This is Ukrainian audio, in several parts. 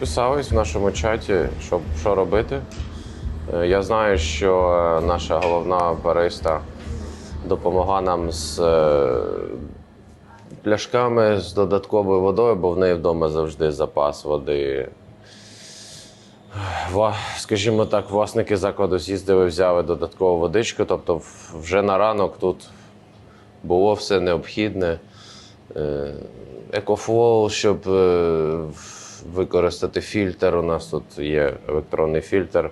розписались в нашому чаті, що, що робити. Е, Я знаю, що е, наша головна бариста допомогла нам з е, пляшками з додатковою водою, бо в неї вдома завжди запас води. Скажімо так, власники закладу з'їздили, взяли додаткову водичку. Тобто, вже на ранок тут було все необхідне. Екофлоу, щоб використати фільтр. У нас тут є електронний фільтр.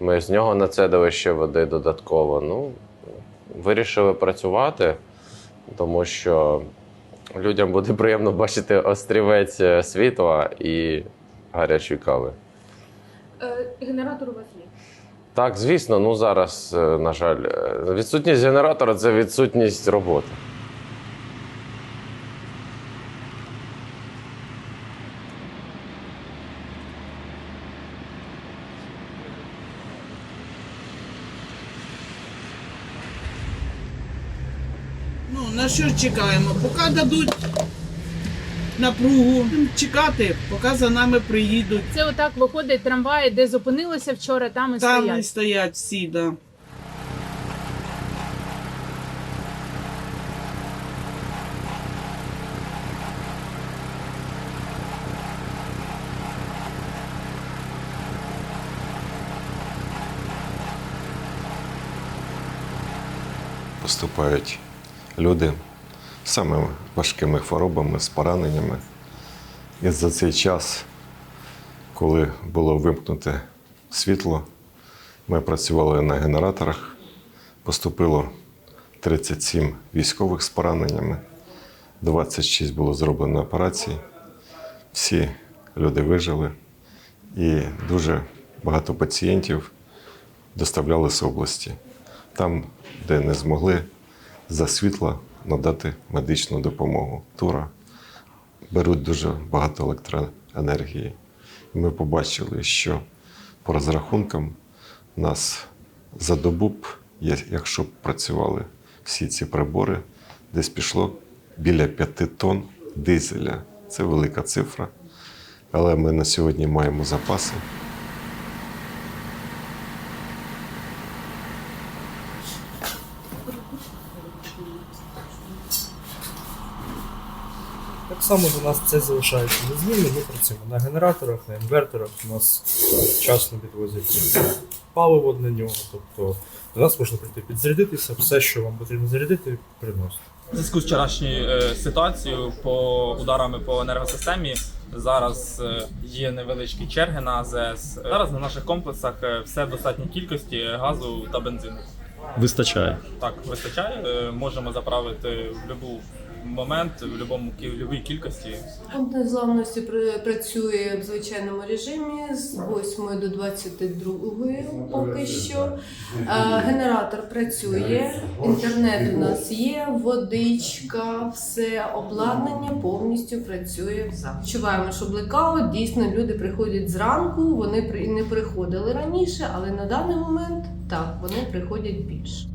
Ми з нього нацедили ще води додатково. Ну, вирішили працювати, тому що людям буде приємно бачити острівець е, світла і гарячої кави. Е, Генератор у вас є. Так, звісно, ну зараз, е, на жаль, відсутність генератора це відсутність роботи. На що чекаємо? Поки дадуть напругу, чекати, поки за нами приїдуть. Це отак виходить трамваї, де зупинилися вчора, там і Там і стоять. стоять всі, да. поступають люди з самими важкими хворобами, з пораненнями. І за цей час, коли було вимкнуте світло, ми працювали на генераторах. Поступило 37 військових з пораненнями, 26 було зроблено операцій. Всі люди вижили, і дуже багато пацієнтів доставляли з області там, де не змогли за світла надати медичну допомогу. Тура беруть дуже багато електроенергії. І ми побачили, що по розрахункам нас за добу б, якщо б працювали всі ці прибори, десь пішло біля 5 тонн дизеля. Це велика цифра. Але ми на сьогодні маємо запаси. Так само у нас це залишається незмінно. Ми працюємо на генераторах, на інверторах. У нас вчасно підвозять паливо для нього. Тобто до нас можна прийти підзарядитися, все, що вам потрібно зарядити, приносити. У зв'язку з вчорашньою е, ситуацією по ударами по енергосистемі зараз е, є невеличкі черги на АЗС. Зараз на наших комплексах е, все в достатній кількості газу та бензину. Вистачає. Так, вистачає. Е, Можемо заправити в будь-який момент, в будь-якому будь-якій кількості. Фонд незламності пр- працює в звичайному режимі з 8 до 22 поки що. Генератор працює, інтернет у нас є, водичка, все обладнання повністю працює. Відчуваємо, що блекаут. Дійсно, люди приходять зранку. Вони при- не приходили раніше, але на даний момент так вони приходять більше.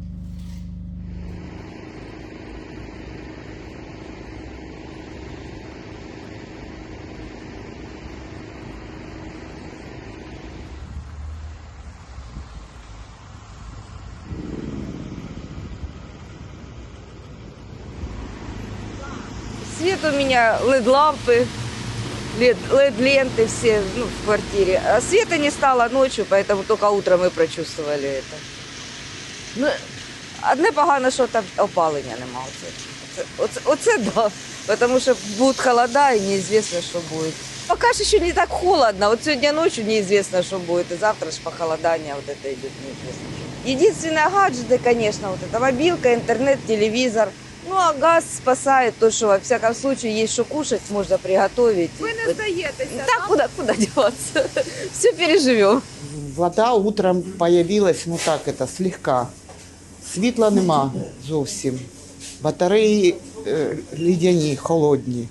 Свет у меня LED-лампы, LED-ленты все ну, в квартире. А света не стало ночью, поэтому только утром мы прочувствовали это. Ну, одне погано, що там опалення нема. Оце, оце, оце, оце да. Тому що будуть холода і неізвісно, що буде. Пока що ще не так холодно. Вот сегодня ночью неизвестно, что будет. И завтра же похолодание вот это идет неизвестно. Единственное гаджеты, конечно, вот это мобилка, интернет, телевизор. Ну, а газ спасает то, что во всяком случае есть что кушать, можно приготовить. Вы не сдаетесь, Так, куда, куда деваться? Все переживем. Вода утром появилась, ну так, это слегка. Світла нема зовсім. Батареї е, лідяні, холодні.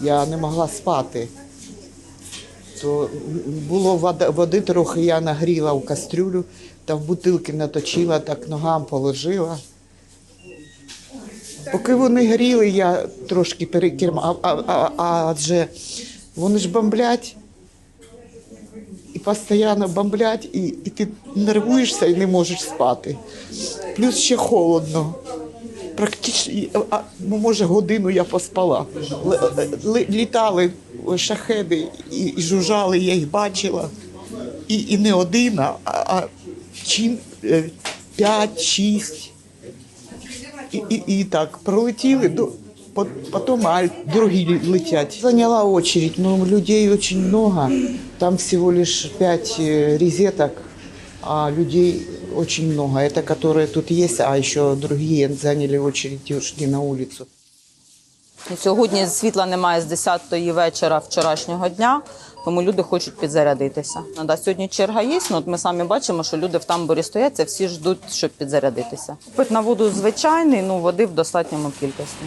Я не могла спати. То було води, води трохи, я нагріла в кастрюлю та в бутилки наточила, так ногам положила. Поки вони гріли, я трошки перекерма, а, а, а, адже вони ж бомблять. і постійно бомблять, і, і ти нервуєшся і не можеш спати. Плюс ще холодно. Практично, ну, може, годину я поспала. Літали шахеди і, жужжали, я їх бачила. І, і не один, а, а е, п'ять, шість І, і, і так пролетіли, до, по- потім а другі летять. Заняла очередь, но людей очень много. Там всего лишь пять э, розеток, а людей очень много. Это которые тут есть, а еще другие заняли очередь и ушли на улицу. Сьогодні світла немає з 10 вечора вчорашнього дня, тому люди хочуть підзарядитися. Ну, да, сьогодні черга є, ну, ми самі бачимо, що люди в тамбурі стоять, це всі ждуть, щоб підзарядитися. Пит на воду звичайний, ну води в достатньому кількості.